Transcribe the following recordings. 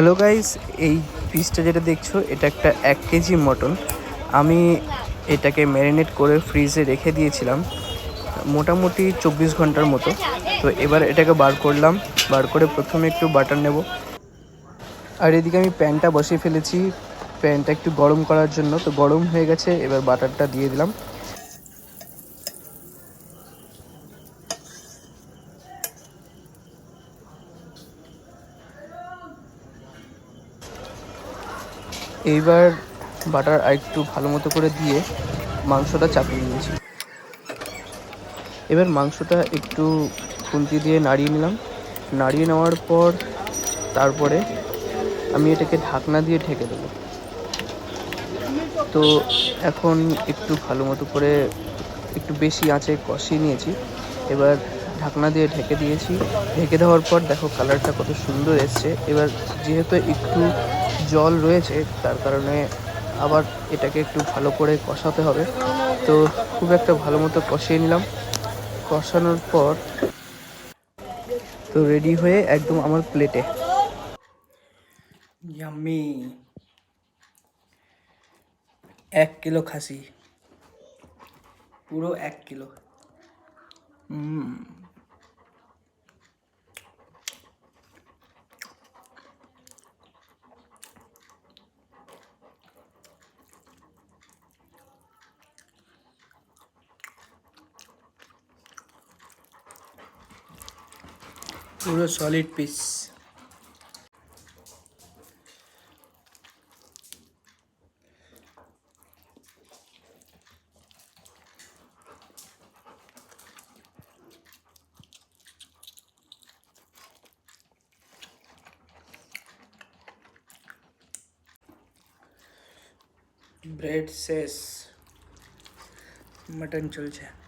Hello guys এই পিসটা যেটা দেখছ, এটা একটা এক কেজি মটন। আমি এটাকে ম্যারিনেট করে ফ্রিজে রেখে দিয়েছিলাম, মোটামুটি চব্বিশ ঘণ্টার মতো। তো এবার এটাকে বার করলাম, বার করে প্রথমে একটু বাটার নেব। আর এদিকে আমি প্যানটা বসিয়ে ফেলেছি। প্যানটা একটু গরম করার জন্য, তো গরম হয়ে গেছে, এবার বাটারটা দিয়ে দিলাম। এইবার বাটার আর একটু ভালো মতো করে দিয়ে মাংসটা চাপিয়ে নিয়েছি। এবার মাংসটা একটু খুন্তি দিয়ে নাড়িয়ে নিলাম। নাড়িয়ে নেওয়ার পর তারপরে আমি এটাকে ঢাকনা দিয়ে ঢেকে দেবো। তো এখন একটু ভালো মতো করে একটু বেশি আঁচে কষিয়ে নিয়েছি। এবার ঢাকনা দিয়ে ঢেকে দিয়েছি। ঢেকে দেওয়ার পর দেখো কালারটা কত সুন্দর এসছে। এবার যেহেতু একটু জল রয়েছে, তার কারণে আবার এটাকে একটু ভালো করে কষাতে হবে। তো খুব একটা ভালো মতো কষিয়ে নিলাম। কষানোর পর তো রেডি হয়ে একদম আমার প্লেটে ইয়াম্মি এক কিলো খাসি। পুরো এক কিলো। হুম। पूरा सॉलिड पीस ब्रेड सेस मटन चुलचा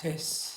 6